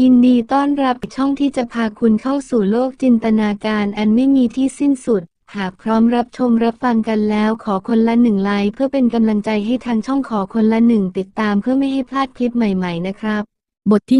ยินดีต้อนรับช่องที่จะพาคุณเข้าสู่โลกจินตนาการอันไม่มีที่สิ้นสุด หากพร้อมรับชมรับฟังกันแล้วขอคนละหนึ่งไลค์เพื่อเป็นกำลังใจให้ทางช่องขอคนละหนึ่งติดตามเพื่อไม่ให้พลาดคลิปใหม่ๆนะครับ บทที่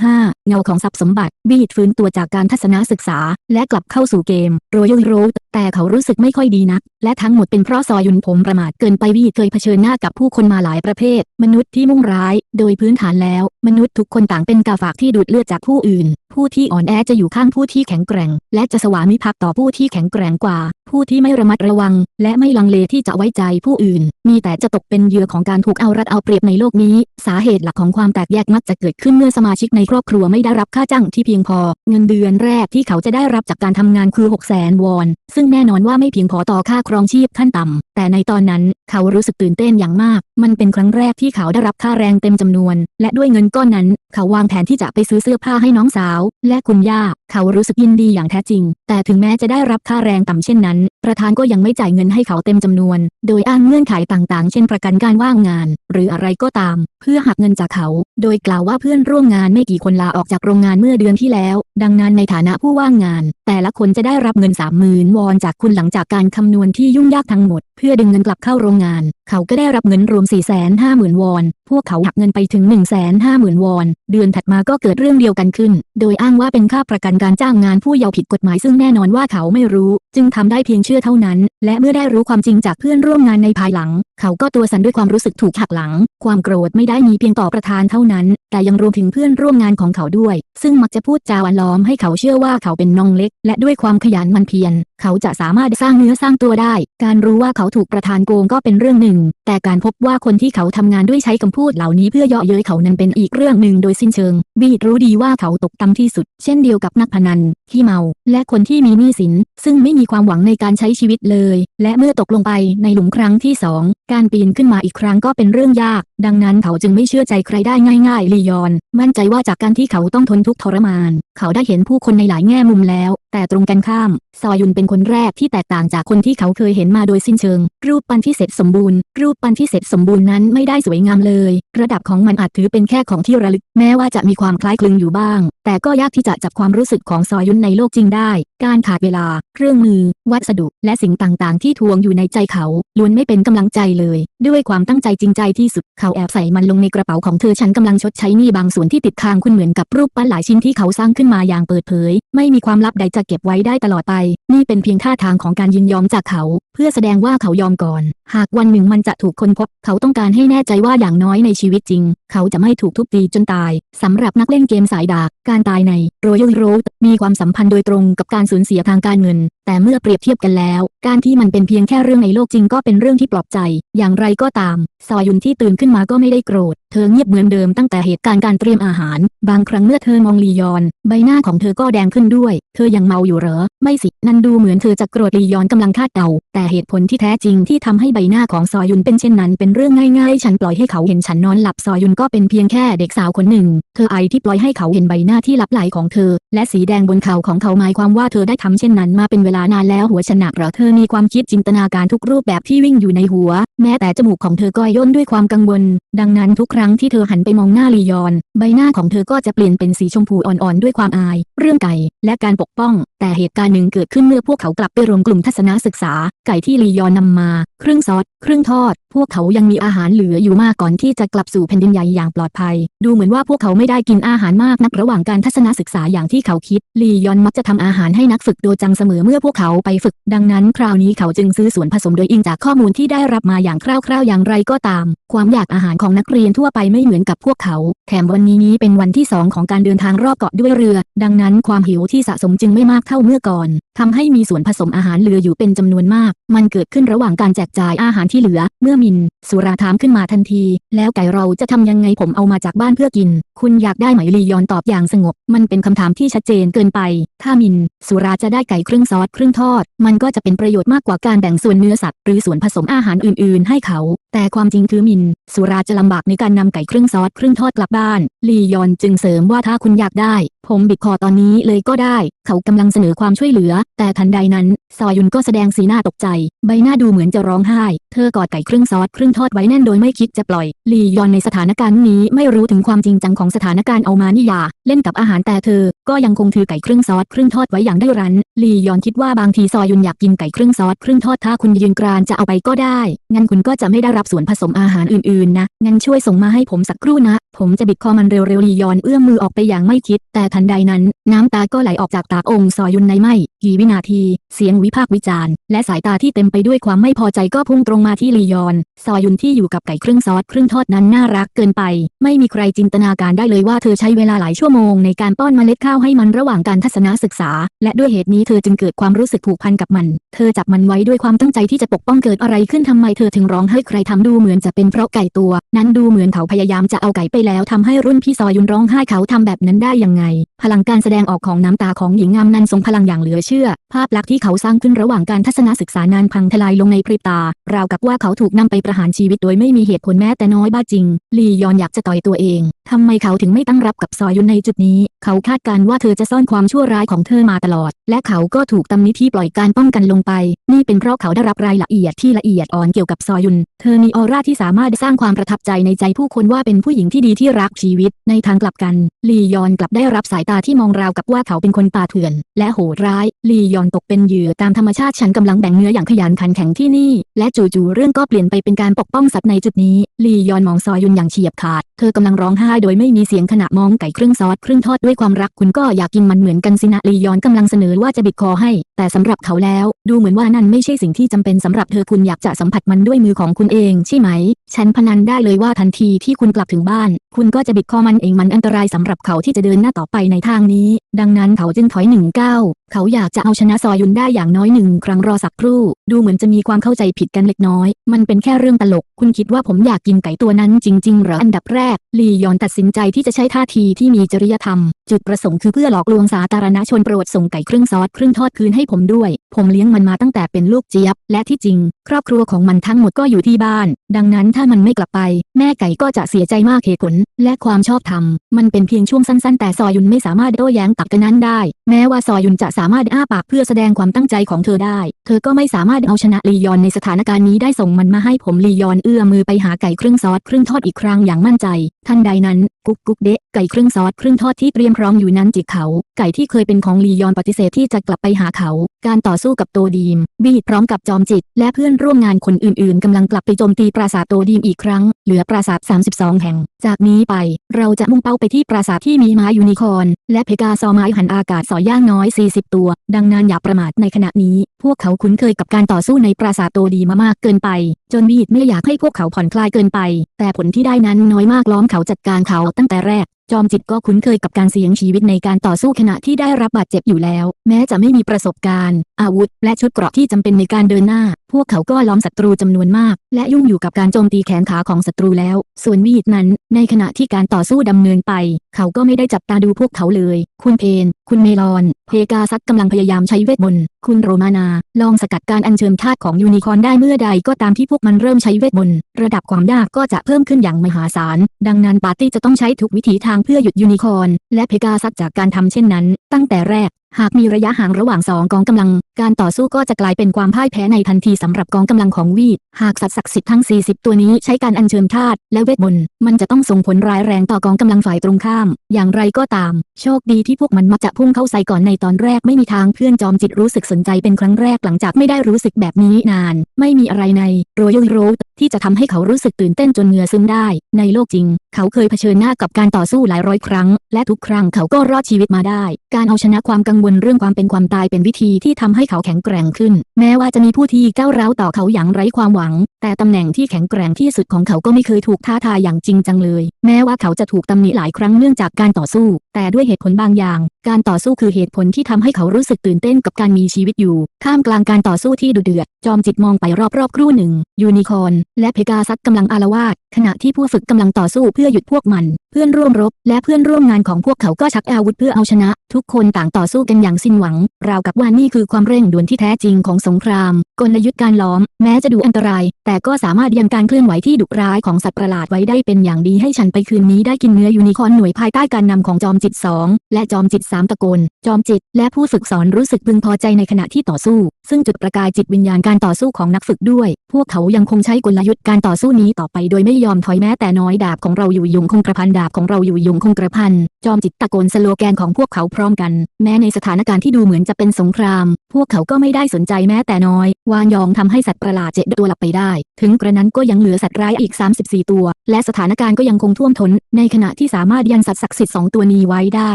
115 เงาของทรัพย์สมบัติบีดฟื้นตัวจากการทัศนศึกษา และกลับเข้าสู่เกม Royal Road แต่เขารู้สึกไม่ค่อยดีนัก และทั้งหมดเป็นเพราะซอยุนผมประมาทเกินไปบีดเคยเผชิญหน้ากับผู้คนมาหลายประเภท มนุษย์ที่มุ่งร้าย โดยพื้นฐานแล้ว มนุษย์ทุกคนต่างเป็นกาฝากที่ดูดเลือดจากผู้อื่น ผู้ที่อ่อนแอจะอยู่ข้างผู้ที่แข็งแกร่ง และจะสวามิภักดิ์ต่อผู้ที่แข็งแกร่งกว่า ผู้ที่ไม่ระมัดระวัง และไม่ลังเลที่จะไว้ใจผู้อื่น มีแต่จะตกเป็นเหยื่อของการถูกเอารัดเอาเปรียบในโลกนี้ สาเหตุหลักของความแตกแยกมักจะเกิดขึ้นเมื่อสมาชิกในครอบครัวไม่ได้รับค่าจ้างที่เพียงพอ เงินเดือนแรกที่เขาจะได้รับจากการทำงานคือ6 0 0 0 0 0วอนซึ่งแน่นอนว่าไม่เพียงพอต่อค่าครองชีพขั้นต่ำ แต่ในตอนนั้นเขารู้สึกตื่นเต้นอย่างมาก มันเป็นครั้งแรกที่เขาได้รับค่าแรงเต็มจำนวน และด้วยเงินก้อนนั้นเขาวางแผนที่จะไปซื้อเสื้อผ้าให้น้องสาว และคุณย่า เขารู้สึกยินดีอย่างแท้จริง แต่ถึงแม้จะได้รับค่าแรงต่ำเช่นนั้น ประธานก็ยังไม่จ่ายเงินให้เขาเต็มจำนวน โดยอ้างเงื่อนไขต่างๆ เช่นประกันการว่างงาน หรืออะไรก็ตาม เพื่อหักเงินจากเขา โดยกล่าวว่าเพื่อนร่วมงานไม่กี่คนลาออกจากโรงงานเมื่อเดือนที่แล้ว ดังนั้นในฐานะผู้ว่างงาน แต่ละคนจะได้รับเงินสามหมื่นวอนจากคุณหลังจากการคำนวณที่ยุ่งยากทั้งหมด เพื่อดึงเงินกลับเข้าโรงงาน เขาก็ได้รับเงินรวม 4 5 0 0 0 0 วอน พวกเขาหักเงินไปถึง 1 5 0 0 0 0 วอน เดือนถัดมาก็เกิดเรื่องเดียวกันขึ้น โดยอ้างว่าเป็นค่าประกันการจ้างงานผู้เยาว์ผิดกฎหมายซึ่งแน่นอนว่าเขาไม่รู้ จึงทำได้เพียงเชื่อเท่านั้น และเมื่อได้รู้ความจริงจากเพื่อนร่วมงานในภายหลัง เขาก็ตัวสั่นด้วยความรู้สึกถูกหักหลัง ความโกรธไม่ได้มีเพียงต่อประธานเท่านั้น แต่ยังรวมถึงเพื่อนร่วมงานของเขาด้วย ซึ่งมักจะพูดจาหวานล้อมให้เขาเชื่อว่าเขาเป็นน้องเล็ก และด้วยความขยันมันเพียร เขาจะสามารถสร้างเนื้อสร้างตัวได้ การรู้ว่าเขาถูกประธานโกงก็เป็นเรื่องหนึ่ง แต่การพบว่าคนที่เขาทำงานด้วยใช้คำพูดเหล่านี้เพื่อเยาะเย้ยเขานั้นเป็นอีกเรื่องหนึ่งโดยสิ้นเชิง บีดรู้ดีว่าเขาตกต่ำที่สุด เช่นเดียวกับนักพนันขี้เมา และคนที่มีหนี้สิน ซึ่งไม่มีความหวังในการใช้ชีวิตเลย และเมื่อตกลงไปในหลุมครั้งที่สองการปีนขึ้นมาอีกครั้งก็เป็นเรื่องยาก ดังนั้นเขาจึงไม่เชื่อใจใครได้ง่ายๆลียอน มั่นใจว่าจากการที่เขาต้องทนทุกข์ทรมาน เขาได้เห็นผู้คนในหลายแง่มุมแล้ว แต่ตรงกันข้าม ซอยุนเป็นคนแรกที่แตกต่างจากคนที่เขาเคยเห็นมาโดยสิ้นเชิง รูปปั้นที่เสร็จสมบูรณ์ รูปปั้นที่เสร็จสมบูรณ์นั้นไม่ได้สวยงามเลย ระดับของมันอาจถือเป็นแค่ของที่ระลึก แม้ว่าจะมีความคล้ายคลึงอยู่บ้าง แต่ก็ยากที่จะจับความรู้สึกของซอยุนในโลกจริงได้ การขาดเวลา เครื่องมือ วัสดุ และสิ่งต่างๆ ที่ทวงอยู่ในใจเขาล้วนไม่เป็นกำลังใจเลย ด้วยความตั้งใจจริงใจที่สุด เขาแอบใส่มันลงในกระเป๋าของเธอฉันกำลังชดใช้หนี้บางส่วนที่ติดค้างคุณเหมือนกับรูปปั้นหลายชิ้นที่เขาสร้างขึ้นมาอย่างเปิดเผย ไม่มีความลับใดจะเก็บไว้ได้ตลอดไปนี่เป็นเพียงท่าทางของการยินยอมจากเขา เพื่อแสดงว่าเขายอมก่อน หากวันหนึ่งมันจะถูกคนพบ เขาต้องการให้แน่ใจว่าอย่างน้อยในชีวิตจริง เขาจะไม่ถูกทุบตีจนตาย สำหรับนักเล่นเกมสายดาบการตายใน Royal Road มีความสัมพันธ์โดยตรงกับการสูญเสียทางการเงิน แต่เมื่อเปรียบเทียบกันแล้ว การที่มันเป็นเพียงแค่เรื่องในโลกจริงก็เป็นเรื่องที่ปลอบใจ อย่างไรก็ตามซอยุนที่ตื่นขึ้นมาก็ไม่ได้โกรธ เธอเงียบเหมือนเดิมตั้งแต่เหตุการณ์การเตรียมอาหาร บางครั้งเมื่อเธอมองลียอน ใบหน้าของเธอก็แดงขึ้นด้วย เธอยังเมาอยู่เหรอ ไม่สิ นั่นดูเหมือนเธอจะโกรธลียอนกำลังคาดเดา แต่เหตุผลที่แท้จริงที่ทำให้ใบหน้าของซอยุนเป็นเช่นนั้น เป็นเรื่องง่ายๆ ฉันปล่อยให้เขาเห็นฉันนอนหลับซอยุนก็เป็นเพียงแค่เด็กสาวคนหนึ่ง เธอไอที่ปล่อยให้เขาเห็นใบหน้าที่ลับไหลของเธอ และสีแดงบนเข่าของเขาหมายความว่าเธอได้ทำเช่นนั้นมาเป็นเวลานานแล้วหัวชนะเพราเธอมีความคิดจินตนาการทุกรูปแบบที่วิ่งอยู่ในหัว แม้แต่จมูกของเธอก็ย่นด้วยความกังวล ดังนั้นทุกครั้งที่เธอหันไปมองหน้าลียอน ใบหน้าของเธอก็จะเปลี่ยนเป็นสีชมพูอ่อนๆด้วยความอาย เรื่องไก่ และการปกป้อง แต่เหตุการณ์หนึ่งเกิดขึ้นเมื่อพวกเขากลับไปรวมกลุ่มทัศนศึกษา ไก่ที่ลียอนนำมา ครึ่งซอสครึ่งทอด พวกเขายังมีอาหารเหลืออยู่มากก่อนที่จะกลับสู่แผ่นดินใหญ่อย่างปลอดภัย ดูเหมือนว่าพวกเขาไม่ได้กินอาหารมากนักระหว่างการทัศนศึกษาอย่างที่เขาคิด ลียอนมักจะทำอาหารให้นักฝึกโดยจังเสมอเมื่อพวกเขาไปฝึก ดังนั้นคราวนี้เขาจึงซื้อส่วนผสมโดยอิงจากข้อมูลที่ได้รับมาอย่างคร่าวๆอย่างไรก็ตาม ความอยากอาหารของนักเรียนทั่วไปไม่เหมือนกับพวกเขา แถมวันนี้นี้เป็นวันที่สองของการเดินทางรอบเกาะด้วยเรือ ดังนั้นความหิวที่สะสมจึงไม่มากเท่าเมื่อก่อน ทำให้มีส่วนผสมอาหารเหลืออยู่เป็นจำนวนมาก มันเกิดขึ้นระหว่างการแจกจ่ายอาหารที่เหลือ เมื่อมิน สุราถามขึ้นมาทันที แล้วไก่เราจะทำยังไงผมเอามาจากบ้านเพื่อกิน คุณอยากได้ไหมลียอนตอบอย่างสงบ มันเป็นคำถามที่ชัดเจนเกินไป ถ้ามิน สุราจะได้ไก่ครึ่งซอสครึ่งทอด มันก็จะเป็นประโยชน์มากกว่าการแบ่งส่วนเนื้อสัตว์หรือส่วนผสมอาหารอื่น ๆ ให้เขา แต่ความจริงคือมิน สุราจะลำบากในการนำไก่ครึ่งซอสครึ่งทอดกลับบ้าน ลียอนจึงเสริมว่าถ้าคุณอยากได้ผผมบิดคอตอนนี้เลยก็ได้ เขากำลังเสนอความช่วยเหลือแต่ทันใดนั้น ซอยุนก็แสดงสีหน้าตกใจ ใบหน้าดูเหมือนจะร้องไห้ เธอกอดไก่ครึ่งซอสครึ่งทอดไว้แน่นโดยไม่คิดจะปล่อย ลียอนในสถานการณ์นี้ไม่รู้ถึงความจริงจังของสถานการณ์เอามานิยา เล่นกับอาหารแต่เธอ ก็ยังคงถือไก่ครึ่งซอสครึ่งทอดไว้อย่างได้รัน ลียอนคิดว่าบางทีซอยุนอยากกินไก่ครึ่งซอสครึ่งทอดถ้าคุณยืนกรานจะเอาไปก็ได้ งั้นคุณก็จะไม่ได้รับส่วนผสมอาหารอื่นๆนะ งั้นช่วยส่งมาให้ผมสักครู่นะ ผมจะบิดคอมันเร็วๆลียอนเอื้อมมือออกไปอย่างไม่คิด แต่ทันใดนั้น น้ำตาก็ไหลออกจากตาองค์ซอยุนในไม่กี่วินาที เสียงวิพากษ์วิจารณ์ และสายตาที่เต็มไปด้วยความไม่พอใจก็พุ่งตรงมาที่ลียอน ซอยุนที่อยู่กับไก่ครึ่งซอสครึ่งทอดนั้นน่ารักเกินไป ไม่มีใครจินตนาการได้เลยว่าเธอใช้เวลาหลายชั่วโมงในการป้อนเมล็ดข้าวให้มันระหว่างการทัศนศึกษา และด้วยเหตุนี้เธอจึงเกิดความรู้สึกผูกพันกับมัน เธอจับมันไว้ด้วยความตั้งใจที่จะปกป้องเกิดอะไรขึ้นทำไมเธอถึงร้องให้ใครทำดูเหมือนจะเป็นเพราะไก่ตัว นั้นดูเหมือนเขาพยายามจะเอาไก่ไปแล้วทำให้รุ่นพี่ซอยุนร้องไห้เขาทำแบบนั้นได้ยังไง พลังการแสดงออกของน้ำตาของหญิงงามนั้นทรงพลังอย่างเหลือเชื่อภาพลักษณ์ที่เขาสร้างขึ้นระหว่างการทัศนศึกษานานพังทลายลงในพริบตา ราวกับว่าเขาถูกนำไปประหารชีวิตโดยไม่มีเหตุผลแม้แต่น้อยบ้าจริง ลียอนอยากจะต่อยตัวเองทำไมเขาถึงไม่ตั้งรับกับซอยุนในจุดนี้ เขาคาดการณ์ว่าเธอจะซ่อนความชั่วร้ายของเธอมาตลอด และเขาก็ถูกตำหนิที่ปล่อยการป้องกันลงไป นี่เป็นเพราะเขาได้รับรายละเอียดที่ละเอียดอ่อนเกี่ยวกับซอยุน เธอมีออร่าที่สามารถสร้างความประทับใจในใจผู้คนว่าเป็นผู้หญิงที่ดีที่รักชีวิต ในทางกลับกัน ลียอนกลับได้รับสายตาที่มองราวกับว่าเขาเป็นคนป่าเถื่อน และโหดร้ายลียอนตกเป็นเหยื่อตามธรรมชาติฉันกำลังแบ่งเนื้ออย่างขยันขันแข็งที่นี่ และจู่ๆเรื่องก็เปลี่ยนไปเป็นการปกป้องสัตว์ในจุดนี้ ลียอนมองซอยุนอย่างเฉียบขาด เธอกำลังร้องไห้โดยไม่มีเสียงขณะมองไก่ครึ่งซอสครึ่งทอดด้วยความรักคุณก็อยากกินมันเหมือนกันสินะลียอนกำลังเสนอว่าจะบิดคอให้ แต่สำหรับเขาแล้ว ดูเหมือนว่านั่นไม่ใช่สิ่งที่จำเป็นสำหรับเธอคุณอยากจะสัมผัสมันด้วยมือของคุณเองใช่ไหม ฉันพนันได้เลยว่าทันทีที่คุณกลับถึงบ้าน คุณก็จะบิดคอมันเองมันอันตรายสำหรับเขาที่จะเดินหน้าต่อไปในทางนี้ ดังนั้นเขาจึงถอยหนึ่งก้าวเขาอยากจะเอาชนะซอยุนได้อย่างน้อยหนึ่งครั้งรอสักครู่ ดูเหมือนจะมีความเข้าใจผิดกันเล็กน้อย มันเป็นแค่เรื่องตลก คุณคิดว่าผมอยากกินไก่ตัวนั้นจริงๆหรออันดับแรกลียอนตัดสินใจที่จะใช้ท่าทีที่มีจริยธรรม จุดประสงค์คือเพื่อหลอกลวงสาธารณชนโปรดส่งไก่ครึ่งซอสครึ่งทอดคืนให้ผมด้วย ผมเลี้ยงมันมาตั้งแต่เป็นลูกเจี๊ยบ และที่จริง ครอบครัวของมันทั้งหมดก็อยู่ที่บ้าน ดังนั้นถ้ามันไม่กลับไป แม่ไก่ก็จะเสียใจมากเหตุผล และความชอบธรรม มันเป็นเพียงช่วงสั้นๆ แต่ซอยุนไม่สามารถโต้แย้งตักกันนั้นได้ แม้ว่าซอยุนจะสามารถอ้าปากเพื่อแสดงความตั้งใจของเธอได้ เธอก็ไม่สามารถเอาชนะลียอนในสถานการณ์นี้ได้ส่งมันมาให้ผมลียอนเอื้อมมือไปหาไก่ครึ่งซอสครึ่งทอดอีกครั้งอย่างมั่นใจ ทันใดนั้นกุ๊กกุ๊กเดะไก่ครึ่งซอสครึ่งทอดที่เตรียมพร้อมอยู่นั้นจิกเขา ไก่ที่เคยเป็นของลียอนปฏิเสธที่จะกลับไปหาเขา การต่อสู้กับโตดีม บีดพร้อมกับจอมจิต และเพื่อนร่วมงานคนอื่นๆกำลังกลับไปโจมตีปราสาทโตดีมอีกครั้ง เหลือปราสาท 32 แห่ง จากนี้ไป เราจะมุ่งเป้าไปที่ปราสาทที่มีม้ายูนิคอร์นและเพกาซอไม้หันอากาศสอย่างน้อย 40 ตัว ดังนั้นอย่าประมาทในขณะนี้ พวกเขาคุ้นเคยกับการต่อสู้ในปราสาทโตดีมามากเกินไป จนบีดไม่อยากให้พวกเขาผ่อนคลายเกินไป แต่ผลที่ได้นั้นน้อยมากล้อมเขาจัดการเขาตั้งแต่แรกจอมจิตก็คุ้นเคยกับการเสี่ยงชีวิตในการต่อสู้ขณะที่ได้รับบาดเจ็บอยู่แล้ว แม้จะไม่มีประสบการณ์ อาวุธ และชุดเกราะที่จำเป็นในการเดินหน้าพวกเขาก็ล้อมศัตรูจำนวนมาก และยุ่งอยู่กับการโจมตีแขนขาของศัตรูแล้ว ส่วนวีดนั้น ในขณะที่การต่อสู้ดำเนินไป เขาก็ไม่ได้จับตาดูพวกเขาเลย คุณเพน คุณเมลอน เพกาซัสกำลังพยายามใช้เวทมนต์ คุณโรมานา ลองสกัดการอัญเชิญธาตุของยูนิคอร์นได้เมื่อใดก็ตามที่พวกมันเริ่มใช้เวทมนต์ ระดับความยากก็จะเพิ่มขึ้นอย่างมหาศาล ดังนั้นปาร์ตี้จะต้องใช้ทุกวิถีทางเพื่อหยุดยูนิคอร์นและเพกาซัสจากการทำเช่นนั้น ตั้งแต่แรก หากมีระยะห่างระหว่างสองกองกำลัง การต่อสู้ก็จะกลายเป็นความพ่ายแพ้ในทันทีสำหรับกองกำลังของวีด หากสัตว์ศักดิ์สิทธิ์ทั้ง 40 ตัวนี้ใช้การอัญเชิญธาตุและเวทมนต์ มันจะต้องส่งผลร้ายแรงต่อกองกำลังฝ่ายตรงข้าม อย่างไรก็ตาม โชคดีที่พวกมันมักจะพุ่งเข้าใส่ก่อนในตอนแรกไม่มีทางเพื่อนจอมจิตรู้สึกสนใจเป็นครั้งแรกหลังจากไม่ได้รู้สึกแบบนี้นาน ไม่มีอะไรในโรยัลโรดที่จะทำให้เขารู้สึกตื่นเต้นจนเหงื่อซึมได้ ในโลกจริง เขาเคยเผชิญหน้ากับการต่อสู้หลายร้อยครั้ง และทุกครั้งเขาก็รอดชีวิตมาได้ การเอาชนะความกังวลเรื่องความเป็นความตายเป็นวิธีที่ทำให้เขาแข็งแกร่งขึ้น แม้ว่าจะมีผู้ที่ก้าวร้าวต่อเขาอย่างไร้ความหวังหลังแต่ตำแหน่งที่แข็งแกร่งที่สุดของเขาก็ไม่เคยถูกท้าทายอย่างจริงจังเลย แม้ว่าเขาจะถูกตำหนิหลายครั้งเนื่องจากการต่อสู้ แต่ด้วยเหตุผลบางอย่าง การต่อสู้คือเหตุผลที่ทำให้เขารู้สึกตื่นเต้นกับการมีชีวิตอยู่ ท่ามกลางการต่อสู้ที่ดุเดือด จอมจิตมองไปรอบๆครู่หนึ่ง ยูนิคอร์นและเพกาซัสกำลังอารวาสขณะที่ผู้ฝึกกำลังต่อสู้เพื่อหยุดพวกมัน เพื่อนร่วมรบ และเพื่อนร่วมงานของพวกเขาก็ชักอาวุธเพื่อเอาชนะ ทุกคนต่างต่อสู้กันอย่างสิ้นหวัง ราวกับว่านี่คือความเร่งด่วนที่แท้จริงของสงคราม กลยุทธ์การล้อม แม้จะดูอันตรายแต่ก็สามารถยังการเคลื่อนไหวที่ดุร้ายของสัตว์ประหลาดไว้ได้เป็นอย่างดีให้ฉันไปคืนนี้ได้กินเนื้อยูนิคอร์นหน่วยภายใต้การนำของจอมจิตสองและจอมจิตสามตะโกน จอมจิต และผู้ฝึกสอนรู้สึกพึงพอใจในขณะที่ต่อสู้ ซึ่งจุดประกายจิตวิญญาณการต่อสู้ของนักฝึกด้วย พวกเขายังคงใช้กลยุทธ์การต่อสู้นี้ต่อไปโดยไม่ยอมถอยแม้แต่น้อยดาบของเราอยู่ยงคงกระพันดาบของเราอยู่ยงคงกระพันจอมจิตตะโกนสโลแกนของพวกเขาพร้อมกัน แม้ในสถานการณ์ที่ดูเหมือนจะเป็นสงคราม พวกเขาก็ไม่ได้สนใจแม้แต่น้อยวานยองทำให้สัตว์ประหลาดเจ็ดตัวหลับไปได้ถึงกระนั้นก็ยังเหลือสัตว์ร้ายอีก 34 ตัว และสถานการณ์ก็ยังคงท่วมท้น ในขณะที่สามารถยันสัตว์ศักดิ์สิทธิ์สองตัวนี้ไว้ได้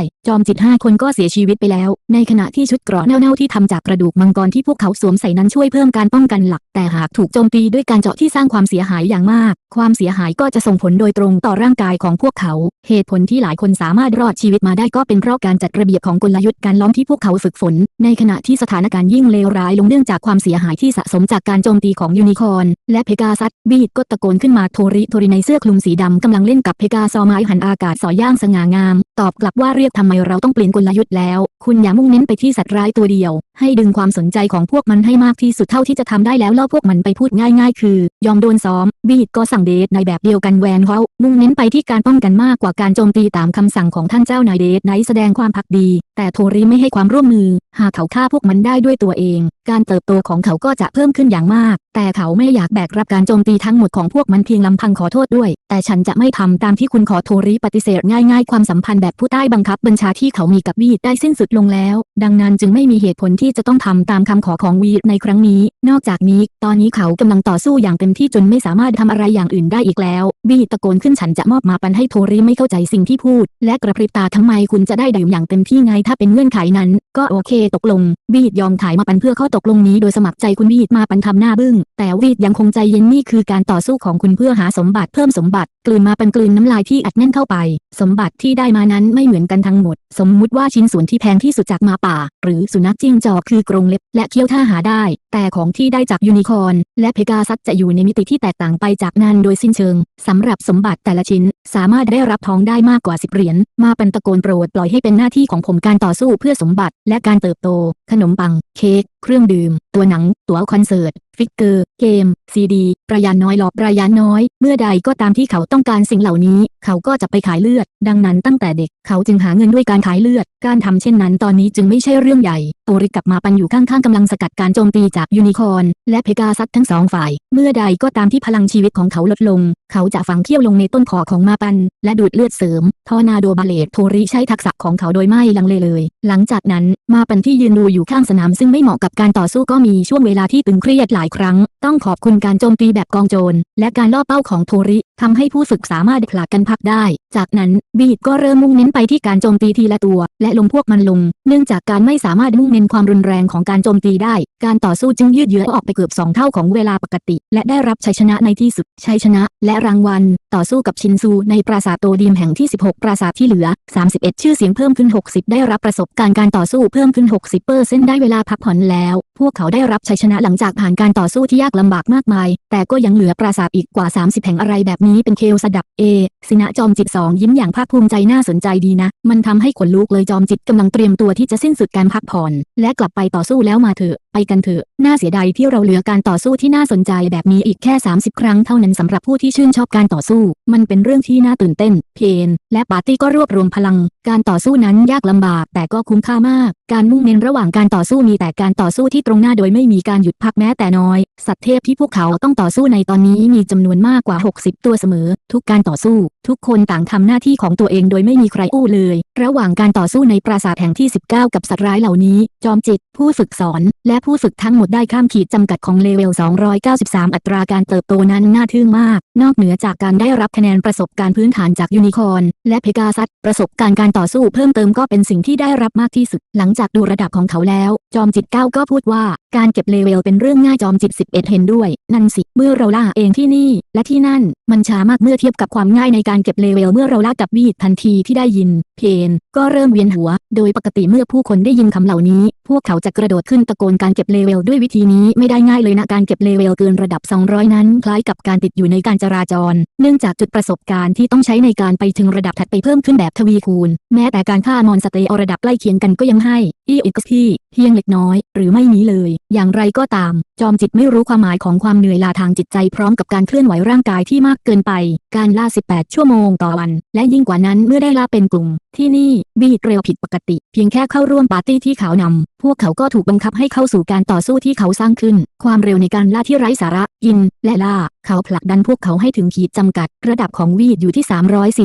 จอมจิต5คนก็เสียชีวิตไปแล้ว ในขณะที่ชุดเกราะเน่าๆที่ทำจากกระดูกมังกรที่พวกเขาสวมใส่นั้นช่วยเพิ่มการป้องกันหลัก แต่หากถูกโจมตีด้วยการเจาะที่สร้างความเสียหายอย่างมาก ความเสียหายก็จะส่งผลโดยตรงต่อร่างกายของพวกเขา เหตุผลที่หลายคนสามารถรอดชีวิตมาได้ก็เป็นเพราะการจัดระเบียบของกลยุทธ์การล้อมที่พวกเขาฝึกฝน ในขณะที่สถานการณ์ยิ่งเลวร้ายลงเนื่องจากความเสียหายที่สะสมจากการโจมตีของยูนิคอร์นและเพกาซัสบีดก็ตะโกนขึ้นมาโทริโทริในเสื้อคลุมสีดำกำลังเล่นกับเพกาซอไม้หันอากาศสอยย่างสง่างาม ตอบกลับว่าเรียกทำไมเราต้องเปลี่ยนกลยุทธ์แล้ว คุณอย่ามุ่งเน้นไปที่สัตว์ร้ายตัวเดียว ให้ดึงความสนใจของพวกมันให้มากที่สุดเท่าที่จะทำได้แล้วล่อพวกมันไปพูดง่าย ๆ คือ ยอมโดนซ้อม บีดก็สั่งเดทในแบบเดียวกันแวนเขามุ่งเน้นไปที่การป้องกันมากกว่าการโจมตีตามคำสั่งของท่านเจ้านายเดทไนแสดงความพักดีแต่โทริไม่ให้ความร่วมมือ หากเขาฆ่าพวกมันได้ด้วยตัวเอง การเติบโตของเขาก็จะเพิ่มขึ้นอย่างมาก แต่เขาไม่อยากแบกรับการโจมตีทั้งหมดของพวกมันเพียงลำพังขอโทษด้วย แต่ฉันจะไม่ทำตามที่คุณขอโทริปฏิเสธง่ายๆ ความสัมพันธ์แบบผู้ใต้บังคับบัญชาที่เขามีกับวีดได้สิ้นสุดลงแล้ว ดังนั้นจึงไม่มีเหตุผลที่จะต้องทำตามคำขอของวีดในครั้งนี้ นอกจากนี้ ตอนนี้เขากำลังต่อสู้อย่างเต็มที่จนไม่สามารถทำอะไรอย่างอื่นได้อีกแล้ววีดตะโกนขึ้นฉันจะมอบมาปันให้โทริไม่เข้าใจสิ่งที่พูด และกระพริบตาทำไมคุณจะได้ดื่มอย่างเต็มที่ไงถ้าเป็นเงื่อนไขนั้น ก็โอเคตกลงวีดยอมขายมาปันเพื่อข้อตกลงนี้โดยสมัครใจคุณวีดมาปันทำหน้าบึ้ง แต่วีดยังคงใจเย็นนี่คือการต่อสู้ของคุณเพื่อหาสมบัติเพิ่มสมบัติ กลืนมาปันกลืนน้ำลายที่อัดแน่นเข้าไป สมบัติที่ได้มานั้นไม่เหมือนกันทั้งหมด สมมุติว่าชิ้นส่วนที่แพงที่สุดจากมาป่า หรือสุนัขจิ้งจอกคือกรงเล็บและเคี้ยวท่าหาได้ แต่ของที่ได้จากยูนิคอร์นและเพกาซัสจะอยู่ในมิติที่แตกต่างไปจากนั้นโดยสิ้นเชิง สำหรับสมบัติแต่ละชิ้น สามารถได้รับทองได้มากกว่าสิบเหรียญ มาเป็นตะโกนโปรดปล่อยให้เป็นหน้าที่ของผมการต่อสู้เพื่อสมบัติและการเติบโต ขนมปัง เค้ก เครื่องดื่ม ตัวหนัง ตั๋วคอนเสิร์ต ฟิกเกอร์ เกม ซีดี ประยานน้อยหลอกประยานน้อย เมื่อใดก็ตามที่เขาต้องการสิ่งเหล่านี้ เขาก็จะไปขายเลือด ดังนั้นตั้งแต่เด็กเขาจึงหาเงินด้วยการขายเลือด การทำเช่นนั้นตอนนี้จึงไม่ใช่เรื่องใหญ่ โอริกับมาปันอยู่ข้างๆกำลังสกัดการโจมตีจากยูนิคอร์นและเพกาซัสทั้งสองฝ่าย เมื่อใดก็ตามที่พลังชีวิตของเขาลดลง เขาจะฝังเขี้ยวลงในต้นคอของมาปัน และดูดเลือดเสริม ทอร์นาโดบาเลตโทริใช้ทักษะของเขาโดยไม่ลังเลเลย หลังจากนั้นมาปันที่ยืนดูอยู่ข้างสนามซึ่งไม่เหมาะกับการต่อสู้ก็มีช่วงเวลาที่ตึงเครียดหลายครั้ง ต้องขอบคุณการโจมตีแบบกองโจร และการล่อเป้าของโทริทำให้ผู้ฝึกสามารถผลักกันพักได้ จากนั้นบีดก็เริ่มมุ่งเน้นไปที่การโจมตีทีละตัว และลงพวกมันลง เนื่องจากการไม่สามารถมุ่งเน้นความรุนแรงของการโจมตีได้ การต่อสู้จึงยืดเยื้อออกไปเกือบสองเท่าของเวลาปกติ และได้รับชัยชนะในที่สุด ชัยชนะ และรางวัล ต่อสู้กับชินซูในปราสาทโตดีมแห่งที่ 16 ปราสาทที่เหลือ 31 ชื่อเสียงเพิ่มขึ้น 60 ได้รับประสบการณ์การต่อสู้เพิ่มขึ้น 60เปอร์เซ็นต์ได้เวลาพักผ่อนแล้ว พวกเขาได้รับชัยชนะหลังจากผ่านการต่อสู้ที่ยากลำบากมากมาย แต่ก็ยังเหลือปราสาทอีกกว่า 30 แห่งอะไรแบบนี้เป็นเคลสดับเอสินะจอมจิตสองยิ้มอย่างภาคภูมิใจน่าสนใจดีนะ มันทำให้ขนลุกเลยจอมจิตกำลังเตรียมตัวที่จะสิ้นสุดการพักผ่อน และกลับไปต่อสู้แล้วมาเถอะ ไปกันเถอะ น่าเสียดายที่เราเหลือการต่อสู้ที่น่าสนใจแบบนี้อีกแค่ 30 ครั้งเท่านั้นสำหรับผู้ที่ชื่นชอบการต่อสู้ มันเป็นเรื่องที่น่าตื่นเต้น เพน และปาร์ตี้ก็รวบรวมพลัง การต่อสู้นั้นยากลำบาก แต่ก็คุ้มค่ามาก การมุ่งเน้นระหว่างการต่อสู้มีแต่การต่อสู้ที่ตรงหน้าโดยไม่มีการหยุดพักแม้แต่น้อย สัตว์เทพที่พวกเขาต้องต่อสู้ในตอนนี้มีจำนวนมากกว่า 60 ตัวเสมอ ทุกการต่อสู้ ทุกคนต่างทำหน้าที่ของตัวเองโดยไม่มีใครอู้เลย ระหว่างการต่อสู้ในปราสาทแห่งที่ 19 กับสัตว์ร้ายเหล่านี้ จอมจิต ผู้ฝึกสอน และผู้ฝึกทั้งหมดได้ข้ามขีดจำกัดของเลเวล 293 อัตราการเติบโตนั้นน่าทึ่งมาก นอกเหนือจากการได้รับคะแนนประสบการณ์พื้นฐานจากยูนิคอร์นและเพกาซัสประสบการณ์การต่อสู้เพิ่มเติมก็เป็นสิ่งที่ได้รับมากที่สุด หลังจากดูระดับของเขาแล้ว จอมจิต9ก็พูดว่าการเก็บเลเวลเป็นเรื่องง่ายจอมจิต 11 เห็นด้วย นั่นสิ เมื่อเราล่าเองที่นี่ และที่นั่น มันช้ามากเมื่อเทียบกับความง่ายในการเก็บเลเวลเมื่อเราล่ากับวีดทันทีที่ได้ยิน เพนก็เริ่มเวียนหัว โดยปกติเมื่อผู้คนได้ยินคำเหล่านี้ พวกเขาจะกระโดดขึ้นตะโกนการเก็บเลเวลด้วยวิธีนี้ไม่ได้ง่ายเลยนะการเก็บเลเวลเกินระดับ 200 นั้น คล้ายกับการติดอยู่ในการจราจร เนื่องจากจุดประสบการณ์ที่ต้องใช้ในการไปถึงระดับถัดไปเพิ่มขึ้นแบบทวีคูณ แม้แต่การฆ่ามอนสเตอร์ระดับใกล้เคียงกันก็ยังให้ EXP เพียงเล็กน้อย หรือไม่มีเลย อย่างไรก็ตาม จอมจิตไม่รู้ความหมายของความเหนื่อยล้าทางจิตใจพร้อมกับการเคลื่อนไหวร่างกายที่มากเกินไป การล่า 18 ชั่วโมงต่อวัน และยิ่งกว่านั้นเมื่อได้ล่าเป็นกลุ่ม ที่นี่บีดเร็วผิดปกติ เพียงแค่เข้าร่วมปาร์ตี้ที่เขานำพวกเขาก็ถูกบังคับให้เข้าสู่การต่อสู้ที่เขาสร้างขึ้น ความเร็วในการล่าที่ไร้สาระกิน และล่า เขาผลักดันพวกเขาให้ถึงขีดจำกัด ระดับของวีดอยู่ที่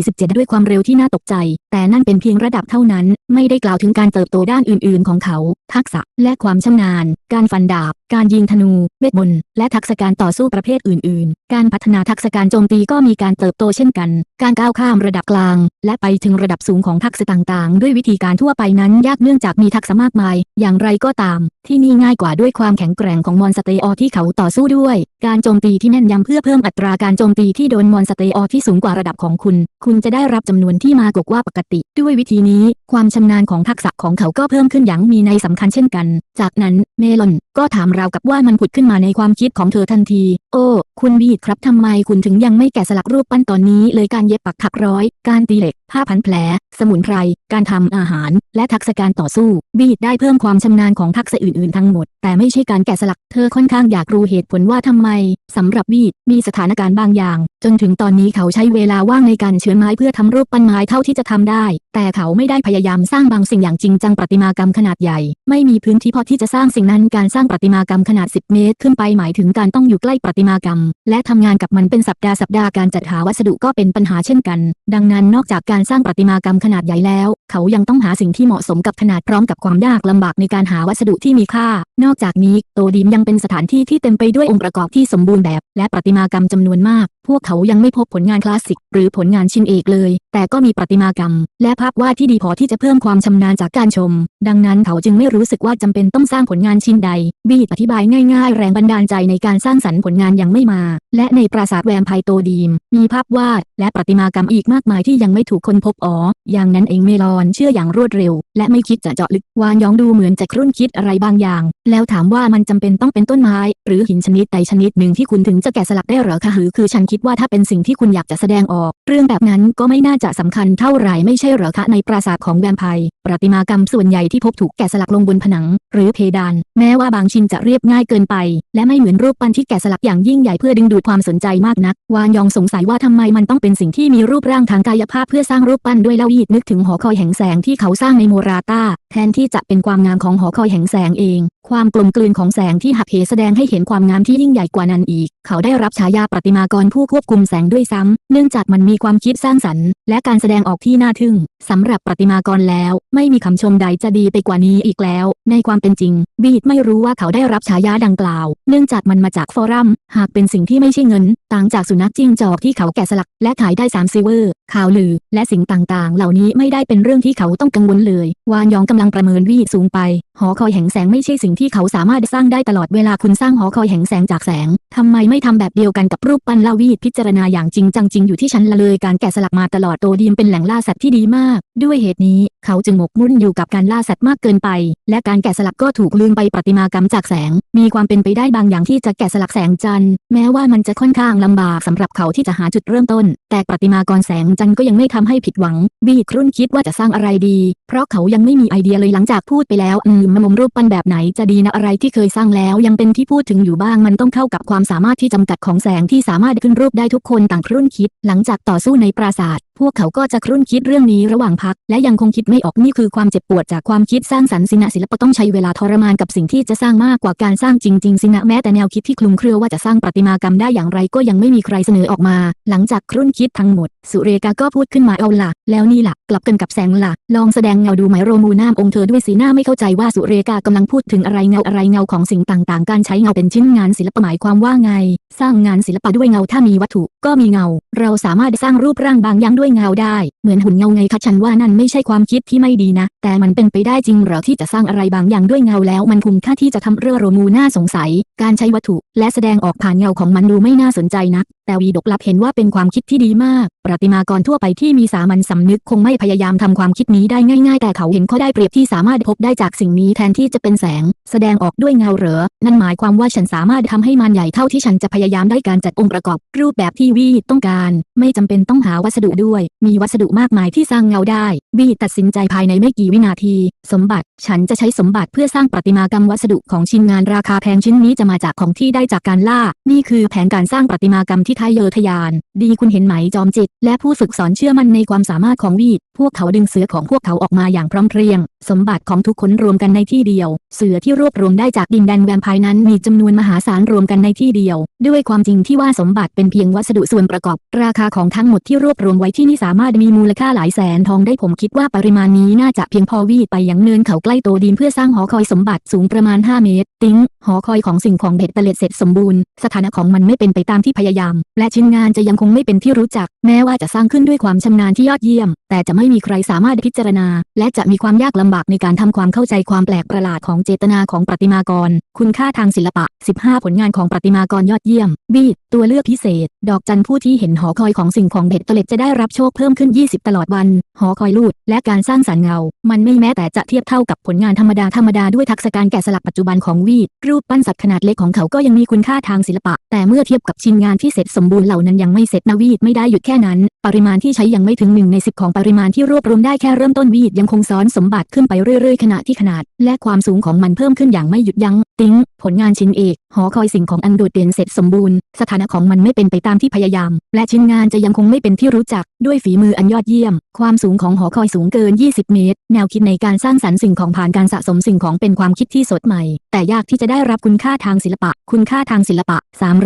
347 ด้วยความเร็วที่น่าตกใจ แต่นั่นเป็นเพียงระดับเท่านั้น ไม่ได้กล่าวถึงการเติบโตด้านอื่นนของเขา ทักษะและความชำนาญ การฟันดาบ การยิงธนูเวทมนต์และทักษะการต่อสู้ประเภทอื่น ๆ การพัฒนาทักษะการโจมตีก็มีการเติบโตเช่นกัน การก้าวข้ามระดับกลาง และไปถึงระดับสูงของทักษะต่างๆ ด้วยวิธีการทั่วไปนั้นยากเนื่องจากมีทักษะมากมาย อย่างไรก็ตาม ที่นี่ง่ายกว่าด้วยความแข็งแกร่งของมอนสเตอที่เขาต่อสู้ด้วย การโจมตีที่แน่นยำเพื่อเพิ่มอัตราการโจมตีที่โดนมอนสเตอที่สูงกว่าระดับของคุณ คุณจะได้รับจำนวนที่มากกว่าปกติ ด้วยวิธีนี้ ความชำนาญของทักษะของเขาก็เพิ่มขึ้นอย่างมีในยสำคัญเช่นกัน จากนั้นเมลอนก็ถามราวกับว่ามันผุดขึ้นมาในความคิดของเธอทันที โอ้ คุณบีดครับทำไมคุณถึงยังไม่แกะสลักรูปปั้นตอนนี้เลยการเย็บปักถักร้อย การตีเหล็ก ผ้าพันแผล สมุนไพร การทำอาหาร และทักษะการต่อสู้ บีดได้เพิ่มความชำนาญของทักษะอื่นๆทั้งหมด แต่ไม่ใช่การแกะสลัก เธอค่อนข้างอยากรู้เหตุผลว่าทำไมสำหรับบีดมีสถานการณ์บางอย่างจนถึงตอนนี้เขาใช้เวลาว่างในการเชื้อไม้เพื่อทำรูปปั้นไม้เท่าที่จะทำได้ แต่เขาไม่ได้พยายามสร้างบางสิ่งอย่างจริงจังประติมากรรมขนาดใหญ่ ไม่มีพื้นที่พอที่จะสร้างสิ่งนั้นการสร้างประติมากรรมขนาด 10 เมตร ขึ้นไปหมายถึงการต้องอยู่ใกล้ประติมากรรม และทำงานกับมันเป็นสัปดาห์สัปดาห์การจัดหาวัสดุก็เป็นปัญหาเช่นกัน ดังนั้นนอกจากการสร้างประติมากรรมขนาดใหญ่แล้ว เขายังต้องหาสิ่งที่เหมาะสมกับขนาดพร้อมกับความยากลำบากในการหาวัสดุที่มีค่า นอกจากนี้ โตดีมยังเป็นสถานที่ที่เต็มไปด้วยองค์ประกอบที่สมบูรณ์แบบ และประติมากรรมจำนวนมาก พวกเขายังไม่พบผลงานคลาสสิก หรือผลงานชิ้นเอกเลย แต่ก็มีประติมากรรม และภาพวาดที่ดีพอที่จะเพิ่มความชำนาญจากการชม ดังนั้นเขาจึงไม่รู้สึกว่าจำเป็นต้องสร้างผลงานชิ้นใด บีดอธิบายง่ายๆ แรงบันดาลใจในการสร้างสรรค์ผลงานยังไม่มา และในปราสาทแวมไพโตดีม มีภาพวาด และประติมากรรมอีกมากมายที่ยังไม่ถูกค้นพบอ๋ออย่างนั้นเองเมลอนเชื่ออย่างรวดเร็ว และไม่คิดจะเจาะลึกวานยองดูเหมือนจะครุ่นคิดอะไรบางอย่าง แล้วถามว่ามันจำเป็นต้องเป็นต้นไม้ หรือหินชนิดใดชนิดหนึ่งที่คุณถึงจะแกะสลักได้หรอคะหรือคือฉันคิดว่าถ้าเป็นสิ่งที่คุณอยากจะแสดงออก เรื่องแบบนั้นก็ไม่น่าจะสำคัญเท่าไหร่ไม่ใช่หรอคะในปราสาทของแวมไพร์ประติมากรรมส่วนใหญ่ที่พบถูกแกะสลักลงบนผนัง หรือเพดาน แม้ว่าบางชิ้นจะเรียบง่ายเกินไป และไม่เหมือนรูปปั้นที่แกะสลักอย่างยิ่งใหญ่เพื่อดึงดูดความสนใจมากนัก วานยองสงสัยว่าทำไมมันต้องเป็นสิ่งที่มีรูปร่างทางกายภาพเพื่อสร้างรูปปั้นด้วยเล่ายีดนึกถึงหอคอยแห่งแสงที่เขาสร้างในโมราตาแทนที่จะเป็นความงามของหอคอยแห่งแสงเอง ความกลมกลืนของแสงที่หักเหแสดงให้เห็นความงามที่ยิ่งใหญ่กว่านั้นอีก เขาได้รับฉายาประติมากรผู้ควบคุมแสงด้วยซ้ำ เนื่องจากมันมีความคิดสร้างสรรค์ และการแสดงออกที่น่าทึ่ง สำหรับประติมากรแล้ว ไม่มีคำชมใดจะดีไปกว่านี้อีกแล้ว ในความเป็นจริง บีดไม่รู้ว่าเขาได้รับฉายาดังกล่าว เนื่องจากมันมาจากฟอรัม หากเป็นสิ่งที่ไม่ใช่เงิน ต่างจากสุนัขจิ้งจอกที่เขาแกะสลัก และขายได้สามซิเวอร์ข่าวลือ และสิ่งต่างๆ เหล่านี้ไม่ได้เป็นเรื่องที่เขาต้องกังวลเลย วานยองกำลังประเมินวีดสูงไป หอคอยแห่งแสงไม่ใช่สิ่งที่เขาสามารถสร้างได้ตลอดเวลาคุณสร้างหอคอยแห่งแสงจากแสงทำไมไม่ทำแบบเดียวกันกับรูปปั้นลาวีดพิจารณาอย่างจริงจังจริงอยู่ที่ฉันละเลยการแกะสลักมาตลอดโตดีมเป็นแหล่งล่าสัตว์ที่ดีมาก ด้วยเหตุนี้เขาจึงหมกมุ่นอยู่กับการล่าสัตว์มากเกินไป และการแกะสลักก็ถูกลืมไปประติมากรรมจากแสง มีความเป็นไปได้บางอย่างที่จะแกะสลักแสงจันทร์แม้ว่ามันจะค่อนข้างลำบากสำหรับเขาที่จะหาจุดเริ่มต้น แต่ประติมากรแสงจันทร์ก็ยังไม่ทำให้ผิดหวังบีดครุ่นคิดว่าจะสร้างอะไรดี เพราะเขายังไม่มีไอเดียเลยหลังจากพูดไปแล้วอืมมมรูปปั้นแบบไหนจะดีนะอะไรที่เคยสร้างแล้วยังเป็นที่พูดถึงอยู่บ้างมันต้องเข้ากับความความสามารถที่จำกัดของแสงที่สามารถขึ้นรูปได้ทุกคนต่างครุ่นคิด หลังจากต่อสู้ในปราสาท พวกเขาก็จะครุ่นคิดเรื่องนี้ระหว่างพัก และยังคงคิดไม่ออกนี่คือความเจ็บปวดจากความคิดสร้างสรรค์สินะศิลปะต้องใช้เวลาทรมานกับสิ่งที่จะสร้างมากกว่าการสร้างจริงๆสินะแม้แต่แนวคิดที่คลุมเครือว่าจะสร้างประติมากรรมได้อย่างไรก็ยังไม่มีใครเสนอออกมา หลังจากครุ่นคิดทั้งหมด สุเรกาก็พูดขึ้นมาเอาล่ะแล้วนี่ล่ะกลับกันกับแสงล่ะลองแสดงเงาดูไหมโรมูนามองค์เธอด้วยสีหน้าไม่เข้าใจว่าสุเรกากำลังพูดถึงอะไรเงาอะไรเงาของสิ่งต่างๆ การใช้เงาเป็นชิ้นงานศิลปะหมายความว่าไง สร้างงานศิลปะด้วยเงาถ้ามีวัตถุ ก็มีเงา เราสามารถสร้างรูปร่างบางอย่างด้วยเงาได้ เหมือนหุ่นเงาไงคะฉันว่านั่นไม่ใช่ความคิดที่ไม่ดีนะ แต่มันเป็นไปได้จริงหรอที่จะสร้างอะไรบางอย่างด้วยเงาแล้วมันคุ้มค่าที่จะทำเรื่องโรมูน่าสงสัย การใช้วัตถุ และแสดงออกผ่านเงาของมันดูไม่น่าสนใจนัก แต่วีดกลับเห็นว่าเป็นความคิดที่ดีมาก ประติมากรทั่วไปที่มีสามัญสำนึกคงไม่พยายามทำความคิดนี้ได้ง่ายๆ แต่เขาเห็นข้อได้เปรียบที่สามารถพบได้จากสิ่งนี้แทนที่จะเป็นแสง แสดงออกด้วยเงาเหรอ นั่นหมายความว่าฉันสามารถทำให้มันใหญ่เท่าที่ฉันจะพยายามได้การจัดองค์ประกอบ รูปแบบที่วีดต้องการ ไม่จำเป็นต้องหาวัสดุด้วย มีวัสดุมากมายที่สร้างเงาได้ วีดตัดสินใจภายในไม่กี่วินาที สมบัติ ฉันจะใช้สมบัติเพื่อสร้างประติมากรรมวัสดุของชิ้นงานราคาแพงชิ้นนี้จะมาจากของที่ได้จากการล่า นี่คือแผนการสร้างประติมากรรมที่ทะเยอทะยาน ดีคุณเห็นไหมจอมจิต และผู้ฝึกสอนเชื่อมั่นในความสามารถของวีดพวกเขาดึงเสือของพวกเขาออกมาอย่างพร้อมเพรียง สมบัติของทุกคนรวมกันในที่เดียวเสือที่รวบรวมได้จากดินแดนแวมไพร์นั้นมีจำนวนมหาศาลรวมกันในที่เดียว ด้วยความจริงที่ว่าสมบัติเป็นเพียงวัสดุส่วนประกอบ ราคาของทั้งหมดที่รวบรวมไว้ที่นี่สามารถมีมูลค่าหลายแสนทองได้ผมคิดว่าปริมาณนี้น่าจะเพียงพอวีดไปยังเนินเขาใกล้โตดินเพื่อสร้างหอคอยสมบัติสูงประมาณ 5 เมตร ติ้ง หอคอยของสิ่งของเบ็ดเตล็ดเสร็จสมบูรณ์ สถานะของมันไม่เป็นไปตามที่พยายาม และชิ้นงานจะยังคงไม่เป็นที่รู้จักแม้ว่าจะสร้างขึ้นด้วยความชำนาญที่ยอดเยี่ยม แต่จะไม่มีใครสามารถพิจารณา และจะมีความยากลำบากในการทำความเข้าใจความแปลกประหลาดของเจตนาของประติมากร คุณค่าทางศิลปะ 15 ผลงานของประติมากรยอดเยี่ยม บีดตัวเลือกพิเศษ ดอกจันผู้ที่เห็นหอคอยของสิ่งของเบ็ดเตล็ดจะได้รับโชคเพิ่มขึ้น 20 ตลอดวัน หอคอยลูด และการสร้างสรรค์เงา มันไม่แม้แต่จะเทียบเท่ากับผลงานธรรมดาธรรมดาด้วยทักษะการแกะสลักปัจจุบันของวีดรูปปั้นสัตว์ขนาดเล็กของเขาก็ยังมีคุณค่าทางศิลปะ แต่เมื่อเทียบกับชิ้นงานที่เสร็จสมบูรณ์เหล่านั้นยังไม่เสร็จนะวีดไม่ได้หยุดแค่นั้น ปริมาณที่ใช้ยังไม่ถึงหนึ่งในสิบของปริมาณที่รวบรวมได้แค่เริ่มต้นวีดยังคงซ้อนสมบัติขึ้นไปเรื่อยๆ ขณะที่ขนาด และความสูงของมันเพิ่มขึ้นอย่างไม่หยุดยัง้ง ติ้ง ผลงานชิ้นเอก หอคอยสิ่งของอันโดดเด่นเสร็จสมบูรณ์ สถานะของมันไม่เป็นไปตามที่พยายาม และชิ้นงานจะยังคงไม่เป็นที่รู้จัก ด้วยฝีมืออันยอดเยี่ยม ความสูงของหอคอยสูงเกิน 20 เมตร แนวคิดในการสร้างสรรค์สิ่งของผ่านการสะสมสิ่งของเป็นความคิดที่สดใหม่ แต่ยากที่จะได้รับคุณค่าทางศิลปะ คุณค่าทางศิลปะ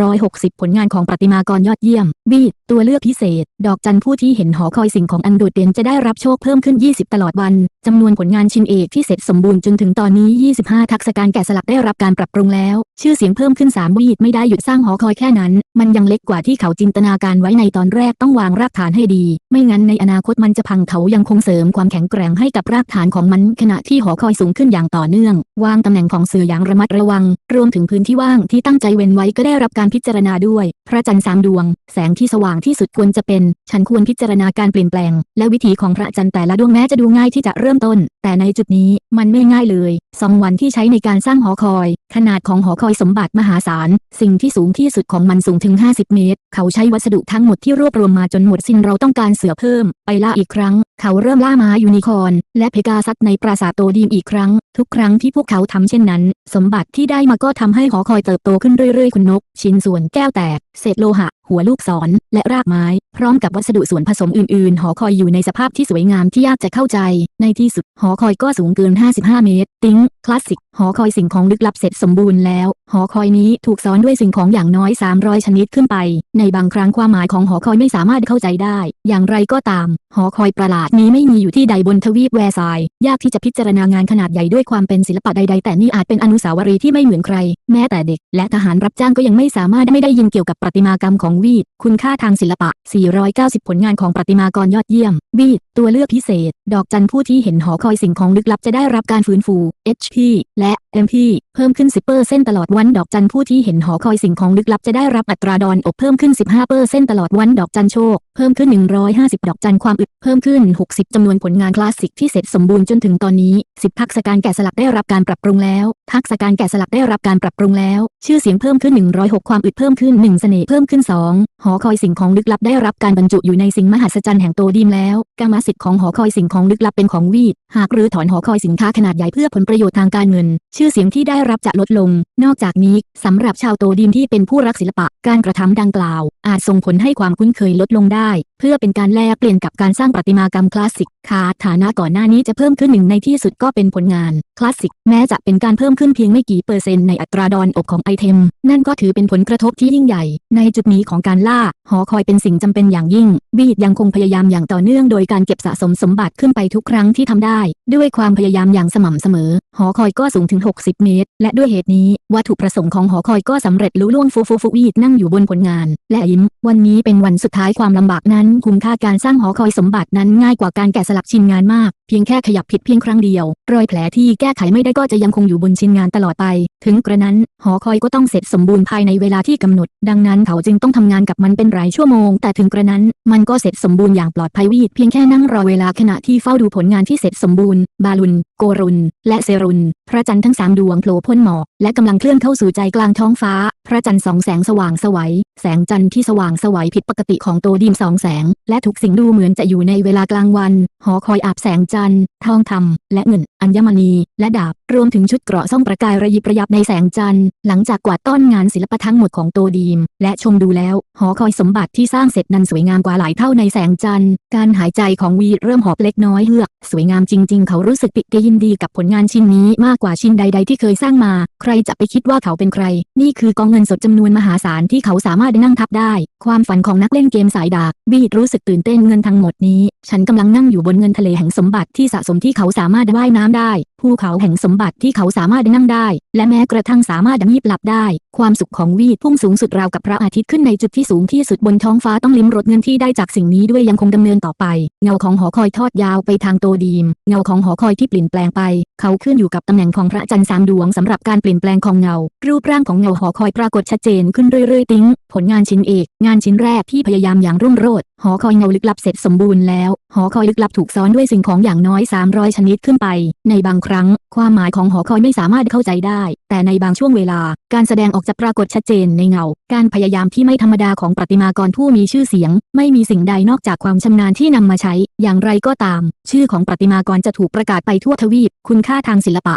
360 ผลงานของประติมากรยอดเยี่ยมบีดตัวเลือกพิเศษดอกจันผู้ที่เห็นหอคอยสิ่งของอันโดดเด่นจะได้รับโชคเพิ่มขึ้น 20 ตลอดวัน จำนวนผลงานชิ้นเอกที่เสร็จสมบูรณ์จนถึงตอนนี้ 25 ทักษะการแกะสลักได้รับการปรับปรุงแล้ว ชื่อเสียงเพิ่มขึ้น3วีดไม่ได้หยุดสร้างหอคอยแค่นั้น มันยังเล็กกว่าที่เขาจินตนาการไว้ในตอนแรกต้องวางรากฐานให้ดี ไม่งั้นในอนาคตมันจะพังเขายังคงเสริมความแข็งแกร่งให้กับรากฐานของมัน ขณะที่หอคอยสูงขึ้นอย่างต่อเนื่อง วางตำแหน่งของเสืออย่างระมัดระวัง รวมถึงพื้นที่ว่างที่ตั้งใจเว้นไว้ก็ได้รับการพิจารณาด้วย พระจันทร์สามดวง แสงที่สว่างที่สุดควรจะเป็น ฉันควรพิจารณาการเปลี่ยนแปลง และวิถีของพระจันทร์แต่ละดวงแม้จะดูง่ายที่จะเริ่มต้น แต่ในจุดนี้มันไม่ง่ายเลยสองวันที่ใช้ในการสร้างหอคอย ขนาดของหอคอยสมบัติมหาศาล สิ่งที่สูงที่สุดของมันสูงถึง 50 เมตร เขาใช้วัสดุทั้งหมดที่รวบรวมมาจนหมดสิ้นเราต้องการเสือเพิ่ม ไปล่าอีกครั้ง เขาเริ่มล่าม้ายูนิคอร์นและเพกาซัสในปราสาทโตดีมอีกครั้ง ทุกครั้งที่พวกเขาทำเช่นนั้น สมบัติที่ได้มาก็ทำให้หอคอยเติบโตขึ้นเรื่อยๆ คุณนก ชิ้นส่วนแก้วแตก เศษโลหะหัวลูกศร และรากไม้ พร้อมกับวัสดุส่วนผสมอื่นๆ หอคอยอยู่ในสภาพที่สวยงามที่ยากจะเข้าใจ ในที่สุด หอคอยก็สูงเกิน 55 เมตร ติ้ง คลาสสิก หอคอยสิ่งของลึกลับเสร็จสมบูรณ์แล้ว หอคอยนี้ถูกซ้อนด้วยสิ่งของอย่างน้อย 300 ชนิดขึ้นไป ในบางครั้งความหมายของหอคอยไม่สามารถเข้าใจได้ อย่างไรก็ตาม หอคอยประหลาดนี้ไม่มีอยู่ที่ใดบนทวีปแวร์ซายน์ยากที่จะพิจารณางานขนาดใหญ่ด้วยความเป็นศิลปะใด ๆ แต่นี่อาจเป็นอนุสาวรีย์ที่ไม่เหมือนใคร แม้แต่เด็ก และทหารรับจ้างก็ยังไม่สามารถไม่ได้ยินเกี่ยวกับประติมากรรมของวีด คุณค่าทางศิลปะ 490 ผลงานของประติมากรยอดเยี่ยม วีด ตัวเลือกพิเศษ ดอกจันผู้ที่เห็นหอคอยสิ่งของลึกลับจะได้รับการฟื้นฟู HP และ MP เพิ่มขึ้น 10%ตลอดวันดอกจันผู้ที่เห็นหอคอยสิ่งของลึกลับจะได้รับอัตราดอนอบเพิ่มขึ้น 15%ตลอดวันดอกจันโชค เพิ่มขึ้น 150 ดอกจันความอึดเพิ่มขึ้น 60จำนวนผลงานคลาสสิกที่เสร็จสมบูรณ์จนถึงตอนนี้ 10 ทักษะการแกะสลักได้รับการปรับปรุงแล้วทักษะการแกะสลักได้รับการปรับปรุงแล้ว ชื่อเสียงเพิ่มขึ้น 106 ความอึดเพิ่มขึ้น 1 เสน่ห์เพิ่มขึ้น 2 หอคอยสิ่งของลึกลับได้รับการบรรจุอยู่ในสิ่งมหัศจรรย์แห่งโตดีมแล้วกรรมสิทธิ์ของหอคอยสิ่งของลึกลับเป็นของวีดหากหรือถอนหอคอยสินค้าขนาดใหญ่เพื่อผลประโยชน์ทางการเงิน ชื่อเสียงที่ได้รับจะลดลง นอกจากนี้สำหรับชาวโตดีมที่เป็นผู้รักศิลปะ การกระทำดังกล่าว อาจส่งผลให้ความคุ้นเคยลดลงได้ เพื่อเป็นการแลกเปลี่ยนกับการสร้างประติมากรรมคลาสสิกขาฐานะก่อนหน้านี้จะเพิ่มขึ้นหนึ่งในที่สุดก็เป็นผลงานคลาสสิกแม้จะเป็นการเพิ่มขึ้นเพียงไม่กี่เปอร์เซ็นต์ในอัตราดอนอบของไอเทม นั่นก็ถือเป็นผลกระทบที่ยิ่งใหญ่ ในจุดนี้ของการล่า หอคอยเป็นสิ่งจำเป็นอย่างยิ่ง บีดยังคงพยายามอย่างต่อเนื่องโดยการเก็บสะสมสมบัติขึ้นไปทุกครั้งที่ทำได้ ด้วยความพยายามอย่างสม่ำเสมอ หอคอยก็สูงถึง 60 เมตร และด้วยเหตุนี้วัตถุประสงค์ของหอคอยก็สำเร็จลุล่วงฟูฟูฟูวีดนั่งอยู่บนผลงาน และยิ้ม วันนี้เป็นวันสุดท้ายความลำบากนั้นคุ้มค่าการสร้างหอคอยสมบัตินั้นง่ายกว่าการแกะสลักชิ้นงานมาก เพียงแค่ขยับผิดเพียงครั้งเดียว รอยแผลที่แก้ไขไม่ได้ก็จะยังคงอยู่บนชิ้นงานตลอดไป ถึงกระนั้น หอคอยก็ต้องเสร็จสมบูรณ์ภายในเวลาที่กำหนด ดังนั้นเขาจึงต้องทำงานกับมันเป็นหลายชั่วโมง แต่ถึงกระนั้น มันก็เสร็จสมบูรณ์อย่างปลอดภัยวีดเพียงแค่นั่งรอเวลาขณะที่เฝ้าดูผลงานที่เสร็จสมบูรณ์ บาลุน โกรุนและเซรุนพระจันทร์ทั้งสามดวงโผล่พ้นหมอกและกำลังเคลื่อนเข้าสู่ใจกลางท้องฟ้า พระจันทร์สองแสงสว่างไสวัย แสงจันทร์ที่สว่างไสวัยผิดปกติของโตดีมสองแสง และทุกสิ่งดูเหมือนจะอยู่ในเวลากลางวัน หอคอยอาบแสงจันทร์ ทองคำและเงิน อัญมณี และดาบ รวมถึงชุดเกราะส่องประกายระยิบระยับในแสงจันทร์ หลังจากกวาดต้อนงานศิลปะทั้งหมดของโตดีม และชมดูแล้ว หอคอยสมบัติที่สร้างเสร็จนั้นสวยงามกว่าหลายเท่าในแสงจันทร์ การหายใจของวีเริ่มหอบเล็กน้อยเฮือก สวยงามจริง ๆ เขารู้สึกปิติยินดีกับผลงานชิ้นนี้มากกว่าชิ้นใด ๆ ที่เคยสร้างมา ใครจะไปคิดว่าเขาเป็นใคร นี่คือกองเงินสดจำนวนมหาศาลที่เขาสามารถนั่งทับได้ ความฝันของนักเล่นเกมสายดาร์กบีดรู้สึกตื่นเต้นเงินทั้งหมดนี้ ฉันกำลังนั่งอยู่บนเงินทะเลแห่งสมบัติที่สะสมที่เขาสามารถว่ายน้ำได้ ภูเขาแห่งสมบัติที่เขาสามารถนั่งได้ และแม้กระทั่งสามารถงีบหลับได้ ความสุขของวีดพุ่งสูงสุดราวกับพระอาทิตย์ขึ้นในจุดที่สูงที่สุดบนท้องฟ้าต้องลิ้มรสเงินที่ได้จากสิ่งนี้ด้วยยังคงดำเนินต่อไป เงาของหอคอยทอดยาวไปทางโตดีม เงาของหอคอยที่เปลี่ยนแปลงไป เขาขึ้นอยู่กับตำแหน่งของพระจันทร์สามดวงสำหรับการเปลี่ยนแปลงของเงา รูปร่างของเงาหอคอยปรากฏชัดเจนขึ้นเรื่อยๆ ติ้ง ผลงานชิ้นเอก งานชิ้นแรกที่พยายามอย่างรุ่งโรจน์ หอคอยเงาลึกลับเสร็จสมบูรณ์แล้ว หอคอยลึกลับถูกซ้อนด้วยสิ่งของอย่างน้อย 300 ชนิดขึ้นไป ในบางครั้ง ความหมายของหอคอยไม่สามารถเข้าใจได้ แต่ในบางช่วงเวลา การแสดงออกจะปรากฏชัดเจนในเงา การพยายามที่ไม่ธรรมดาของประติมากรผู้มีชื่อเสียง ไม่มีสิ่งใดนอกจากความชำนาญที่นำมาใช้ อย่างไรก็ตาม ชื่อของประติมากรจะถูกประกาศไปทั่วทวีป คุณค่าทางศิลปะ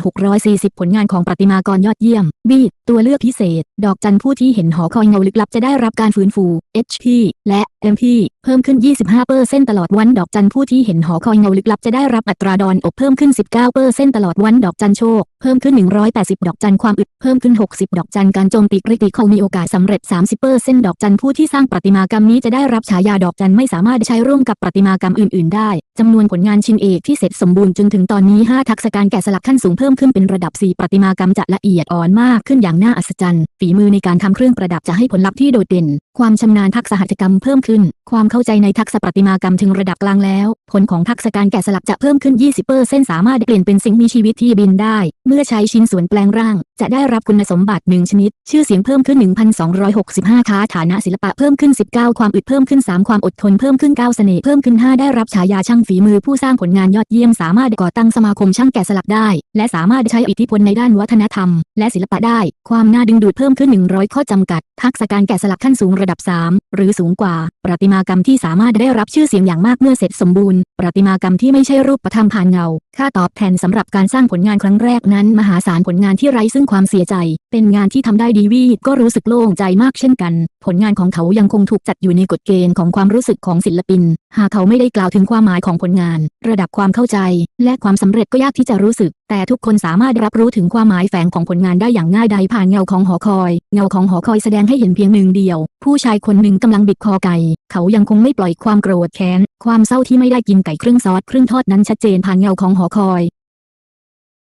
3,640 ผลงานของประติมากรยอดเยี่ยม บีดตัวเลือกพิเศษ ดอกจันผู้ที่เห็นหอคอยเงาลึกลับจะได้รับการฟื้นฟู HP และ MP เพิ่มขึ้น 25%ตลอดวันดอกจันผู้ที่เห็นหอคอยเงาลึกลับจะได้รับอัตราดอนอบเพิ่มขึ้น 19%ตลอดวันดอกจันโชค เพิ่มขึ้น 180 ดอกจันความอึดเพิ่มขึ้น 60 ดอกจันการโจมตีคริติคอมีโอกาสสำเร็จ 30%ดอกจันผู้ที่สร้างประติมากรรมนี้จะได้รับฉายาดอกจันไม่สามารถใช้ร่วมกับประติมากรรมอื่น ๆ ได้จำนวนผลงานชิ้นเอกที่เสร็จสมบูรณ์จนถึงตอนนี้ 5 ทักษะการแกะสลักขั้นสูงเพิ่มขึ้นเป็นระดับ 4 ประติมากรรมจะละเอียดอ่อนมากขึ้นอย่างน่าอัศจรรย์ฝีมือในการทำเครื่องประดับจะให้ผลลัพธ์ที่โดดเด่นความชำนาญทักษะหัตถกรรมเพิ่มขึ้น ความเข้าใจในทักษะประติมากรรมถึงระดับกลางแล้ว ผลของทักษะการแกะสลักจะเพิ่มขึ้น 20%สามารถเปลี่ยนเป็นสิ่งมีชีวิตที่บินได้ เมื่อใช้ชิ้นส่วนแปลงร่าง จะได้รับคุณสมบัติหนึ่งชนิด ชื่อเสียงเพิ่มขึ้น 1,265ค้าฐานะศิลปะเพิ่มขึ้น 19 ความอึดเพิ่มขึ้น 3 ความอดทนเพิ่มขึ้น 9 เสน่ห์เพิ่มขึ้น 5 ได้รับฉายาช่างฝีมือผู้สร้างผลงานยอดเยี่ยมสามารถก่อตั้งสมาคมช่างแกะสลักได้ และสามารถใช้อิทธิพลในด้านวัฒนธรรม และศิลปะได้ ความน่าดึงดูดเพิ่มขึ้น 100 ข้อจำกัด ทักษะการแกะสลักขั้นสูงระดับ 3 หรือสูงกว่า ประติมากรรมที่สามารถได้รับชื่อเสียงอย่างมากเมื่อเสร็จสมบูรณ์ประติมากรรมที่ไม่ใช่รูปธรรมผ่านเงา ค่าตอบแทนสำหรับการสร้างผลงานครั้งแรกนั้น มหาศาลผลงานที่ไร้ซึ่งความเสียใจ เป็นงานที่ทำได้ดีวีดก็รู้สึกโล่งใจมากเช่นกันผลงานของเขายังคงถูกจัดอยู่ในกฎเกณฑ์ของความรู้สึกของศิลปิน หากเขาไม่ได้กล่าวถึงความหมายของผลงาน ระดับความเข้าใจ และความสำเร็จก็ยากที่จะรู้สึก แต่ทุกคนสามารถรับรู้ถึงความหมายแฝงของผลงานได้อย่างง่ายดายผ่านเงาของหอคอย เงาของหอคอยแสดงให้เห็นเพียงหนึ่งเดียว ผู้ชายคนหนึ่งกำลังบิดคอไก่ เขายังคงไม่ปล่อยความโกรธแค้น ความเศร้าที่ไม่ได้กินไก่ครึ่งซอสครึ่งทอดนั้นชัดเจนผ่านเงาของหอคอย